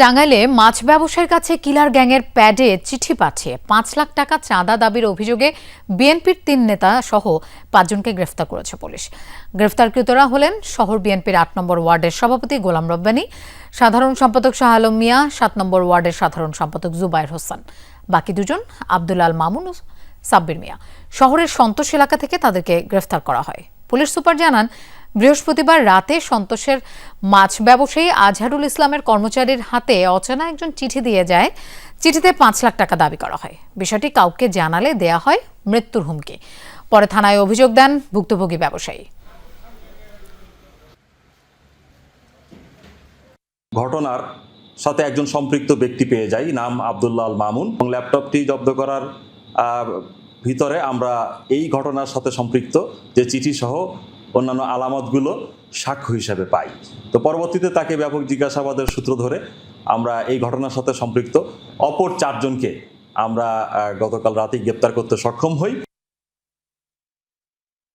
টাঙ্গাইলে মাছ ব্যবসায়ীর কাছে কিলার গ্যাংয়ের প্যাডে চিঠি পাঠিয়ে পাঁচ লাখ টাকা চাঁদা দাবির অভিযোগে বিএনপির তিন নেতা সহ পাঁচজনকে গ্রেফতার করেছে পুলিশ। গ্রেফতারকৃতরা হলেন শহর বিএনপির আট নম্বর ওয়ার্ডের সভাপতি গোলাম রব্বানী, সাধারণ সম্পাদক শাহ আলম মিয়া, সাত নম্বর ওয়ার্ডের সাধারণ সম্পাদক জুবাইর হোসেন। বাকি দুজন আব্দুল আল মামুন ও সাব্বির মিয়া। শহরের সন্তোষ এলাকা থেকে তাদেরকে গ্রেফতার করা হয়। পুলিশ সুপার জানান বৃহস্পতিবার রাতে সন্তোষের মাছ ব্যবসায়ী আজহারুল ইসলামের কর্মচারীর হাতে অচেনা একজন চিঠি দিয়ে যায়। চিঠিতে পাঁচ লাখ টাকা দাবি করা হয়। বিষয়টি কাউকে জানালে দেয়া হয় মৃত্যুর হুমকি। পরে থানায় অভিযোগ দেন ভুক্তভোগী ব্যবসায়ী। ঘটনার সাথে একজন সম্পৃক্ত ব্যক্তি পেয়ে যাই, নাম আবদুল্লাহ মামুন। এবং ল্যাপটপটি জব্দ করার ভিতরে আমরা এই ঘটনার সাথে সম্পৃক্ত যে চিঠি সহ অন্যান্য আলামতগুলো সাক্ষ্য হিসাবে পাই। তো পরবর্তীতে তাকে ব্যাপক জিজ্ঞাসাবাদের সূত্র ধরে আমরা এই ঘটনার সাথে সম্পৃক্ত। অপর চারজনকে আমরা গতকাল রাতেই গ্রেপ্তার করতে সক্ষম হই।